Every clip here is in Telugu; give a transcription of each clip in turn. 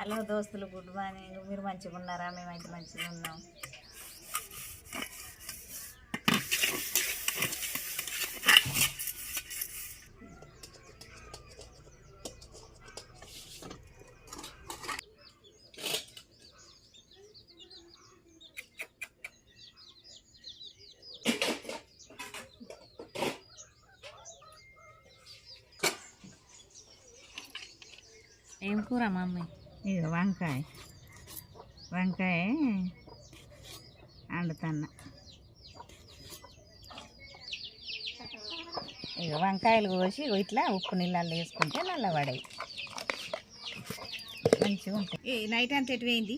హలో దోస్తులు గుడ్ మార్నింగ్. మీరు మంచిగా ఉన్నారా? మేమైతే మంచిగా ఉన్నాం. ఏం కూర మమ్మీ? ఇక వంకాయ. వంకాయ వండుతున్నా ఇక వంకాయలు కోసి ఇట్లా ఉప్పు నీళ్ళల్లో వేసుకుంటే నల్లబడాయి మంచిగా ఉంటాయి. ఈ నైట్ అంతా ఎటు పోయింది?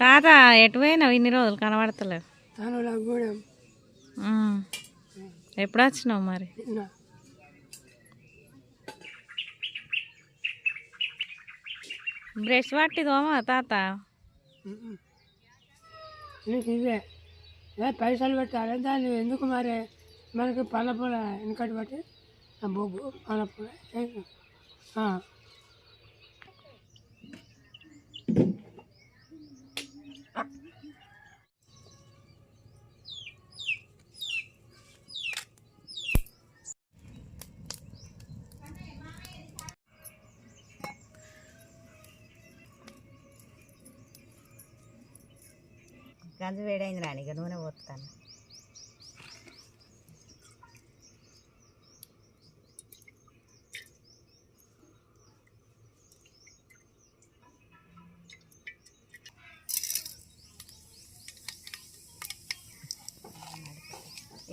తాత ఎటు పోయినావు? ఇన్ని రోజులు కనబడతలేవు ఉమ్. ఎప్పుడు వచ్చినావు మరి? బ్రష్ పట్టి దోమ తాత నీకు ఇదే ఏ పైసలు పెట్టాలి దాన్ని ఎందుకు మరి మనకి పనపూల వెనకటి బట్టి ఆ బొగ్గు పనపూల ఏ- గంజు వేడైంది రాని ఇక నూనె పోతాను.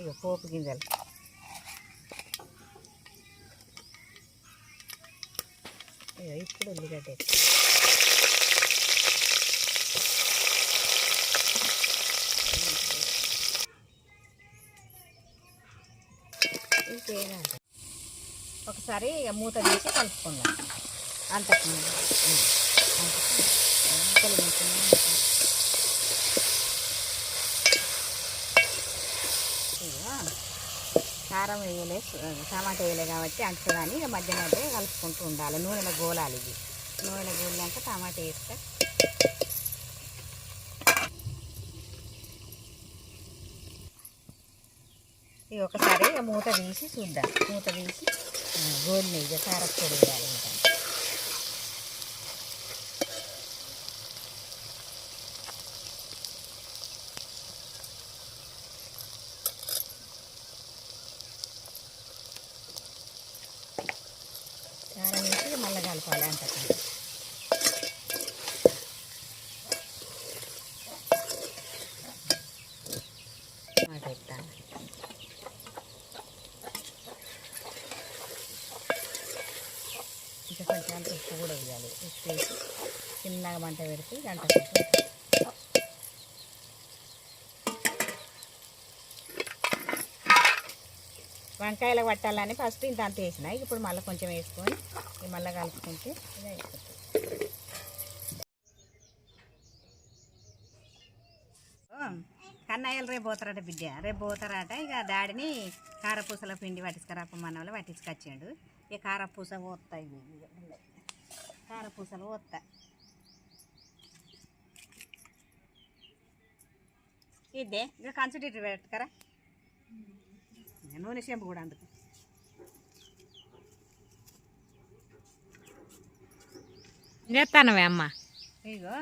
ఇక పోపు గింజలు. ఇక ఇప్పుడు ఉల్లిగడ్డ వేస్తా. ఒకసారి ఇక మూత తీసి కలుపుకుందాం. అంతకు కారం వేయలే టమాటా వేయలే కాబట్టి అంటుదని ఇక మధ్య మధ్య కలుపుకుంటూ ఉండాలి. నూనెలో గోలాలి ఇది. నూనెలో గోలినాక టమాటా వేస్తే ఇక ఒకసారి ఇక మూత తీసి చూద్దాం మూత తీసి గోల్ని ఇక కారపొడి వేయాలి ఇంకా కారం వేసి మళ్ళీ కలపాలి అంతకంటే మాట పెట్టాలి దాంట్లో ఉప్పు కూడా వేయాలి. ఉప్పు వేసి చిన్నగా మంట పెడితే గంట వంకాయలు పట్టాలని ఫస్ట్ ఇంత అంత వేసిన. ఇప్పుడు మళ్ళీ కొంచెం వేసుకొని మళ్ళీ కలుపుకుంటే ఇది అయిపోతుంది. కన్నయ్యలు రేపు పోతారట బిడ్డ. రేపు పోతారట. ఇక డాడీని కారపూసల పిండి పట్టించుకురాపమ్మన్న వాళ్ళు పట్టించుకొచ్చాడు. ఇక కారపూస పోతాయి. కారపూసలు పోతా ఇదే ఇక కన్సిడర్ పెట్టుకరా. నూనె షెంపు కూడా అందుకు. చేస్తానవే అమ్మ. ఇగో.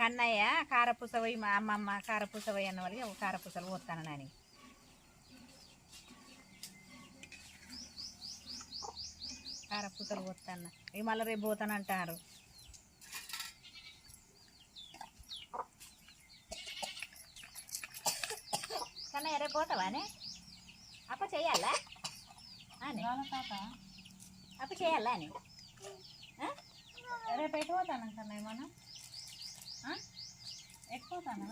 కన్నయ్య కారపూస పోయి మా అమ్మమ్మ కారపూస పోయి అన్న వాళ్ళకి కారపూసలు పోతాను నాని. కారపూసలు పోతాను. ఇక మళ్ళీ రేపు పోతాను అంటారు. కన్నయ్య రేపు పోతావానే అప్ప చెయ్యాలా అని? అప్ప చేయాలా అని? రేపు ఎటు పోతాను కన్నయ్య మనం? ఎక్కిపోతాను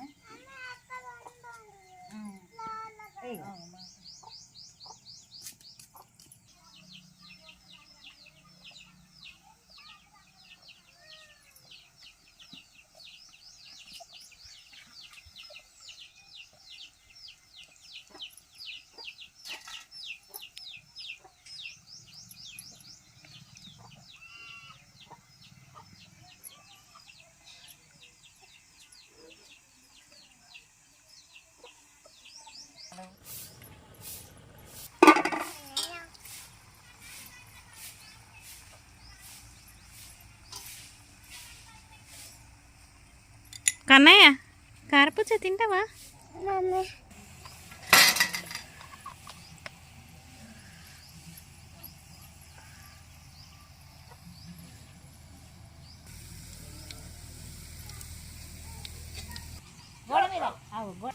కన్నయ్య కారపూస తింటావా? గోడ.